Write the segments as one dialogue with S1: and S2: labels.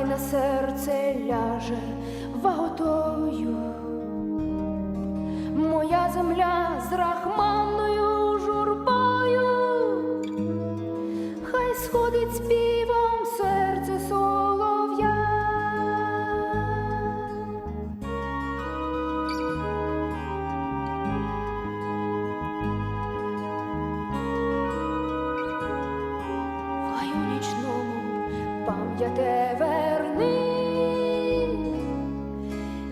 S1: нехай на серце ляже ваготою. Моя земля з рахманною журбою, хай сходить співом серце пам'яте верни.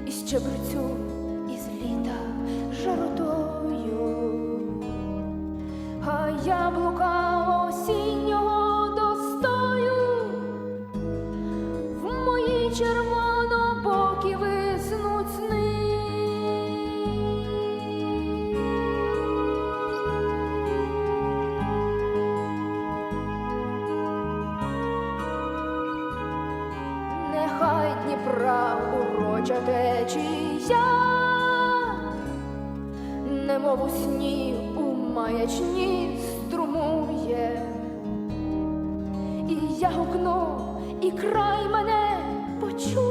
S1: І щебрецю із літа жаротою, а яблука осіннього достою в моїй червонобокі Дніпра уроча течія, немов у сні у маячні струмує, і я гукну, і край мене почує.